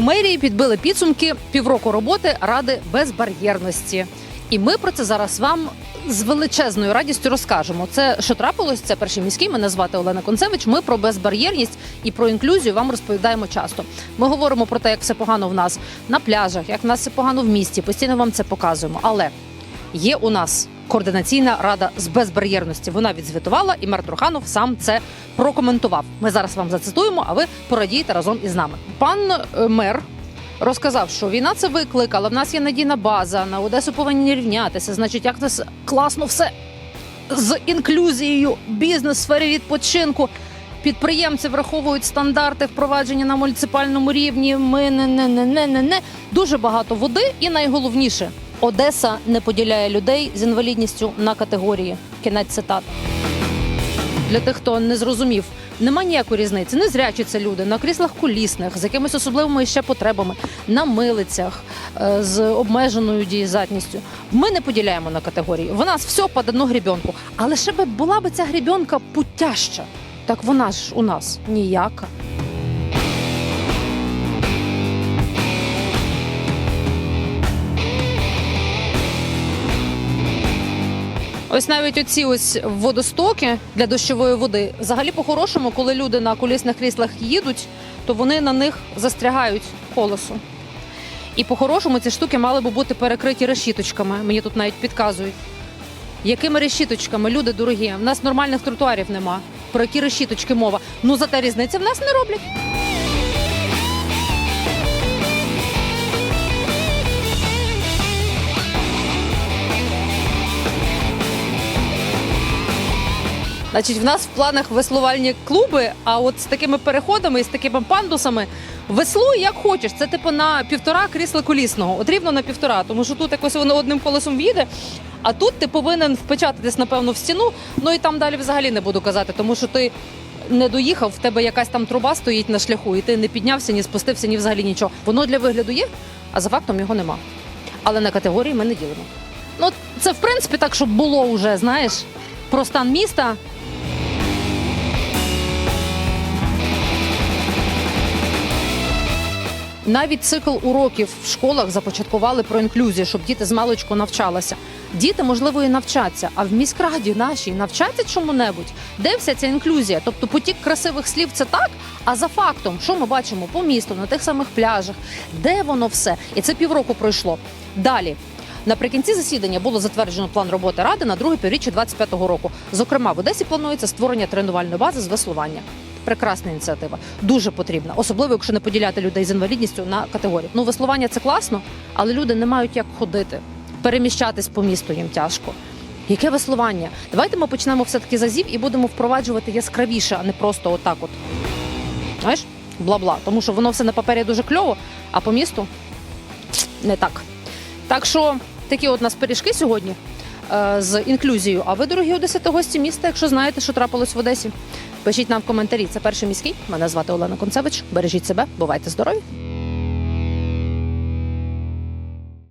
У мерії підбили підсумки півроку роботи ради безбар'єрності. І ми про це зараз вам з величезною радістю розкажемо. Це що трапилось? Це перший міський. Мене звати Олена Концевич. Ми про безбар'єрність і про інклюзію вам розповідаємо часто. Ми говоримо про те, як все погано в нас на пляжах, як в нас все погано в місті. Постійно вам це показуємо. Але є у нас координаційна рада з безбар'єрності. Вона відзвітувала, і мер Труханов сам це прокоментував. Ми зараз вам зацитуємо, а ви порадієте разом із нами. Пан е, мер. Розказав, що війна це виклик, але в нас є надійна база. На Одесу повинні рівнятися. Значить, як нас класно все з інклюзією, бізнес, сфері відпочинку. Підприємці враховують стандарти впровадження на муніципальному рівні. Ми не не не не не дуже багато води. І найголовніше, Одеса не поділяє людей з інвалідністю на категорії. Кінець цитати. Для тих, хто не зрозумів, нема ніякої різниці. Не це люди на кріслах колісних, з якимись особливими ще потребами, на милицях е, з обмеженою дієздатністю. Ми не поділяємо на категорії. В нас все під одну гребенку. Але ще би була би ця гребенка путяща. Так вона ж у нас ніяка. Ось навіть оці ось водостоки для дощової води. Взагалі, по-хорошому, коли люди на колісних кріслах їдуть, то вони на них застрягають колесо. І по-хорошому ці штуки мали би бути перекриті решіточками. Мені тут навіть підказують. Якими решіточками, люди дорогі? В нас нормальних тротуарів нема. Про які решіточки мова? Ну зате різниці в нас не роблять. Значить, в нас в планах веслувальні клуби, а от з такими переходами і з такими пандусами веслуй як хочеш. Це типу на півтора крісла колісного, от рівно на півтора, тому що тут якось воно одним колесом в'їде. А тут ти повинен впечататись, напевно, в стіну. Ну і там далі взагалі не буду казати, тому що ти не доїхав, в тебе якась там труба стоїть на шляху, і ти не піднявся, ні спустився, ні взагалі нічого. Воно для вигляду є, а за фактом його нема. Але на категорії ми не ділимо. Ну, це в принципі так, щоб було вже, знаєш, про стан міста. Навіть цикл уроків в школах започаткували про інклюзію, щоб діти з маличку навчалися. Діти, можливо, і навчаться, а в міськраді нашій навчаться чому-небудь. Де вся ця інклюзія? Тобто потік красивих слів це так. А за фактом, що ми бачимо по місту, на тих самих пляжах, де воно все? І це півроку пройшло. Далі. Наприкінці засідання було затверджено план роботи ради на друге півріччя 25-го року. Зокрема, в Одесі планується створення тренувальної бази з веслування. Прекрасна ініціатива, дуже потрібна, особливо якщо не поділяти людей з інвалідністю на категорії. Ну, веслування це класно, але люди не мають як ходити, переміщатись по місту їм тяжко. Яке веслування? Давайте ми почнемо все таки з азів і будемо впроваджувати яскравіше, а не просто отак. От знаєш, бла-бла. Тому що воно все на папері дуже кльово, а по місту не так. Так що такі от у нас пиріжки сьогодні е, з інклюзією. А ви, дорогі одесити гості міста, якщо знаєте, що трапилось в Одесі, пишіть нам в коментарі. Це перший міський. Мене звати Олена Концевич. Бережіть себе, бувайте здорові.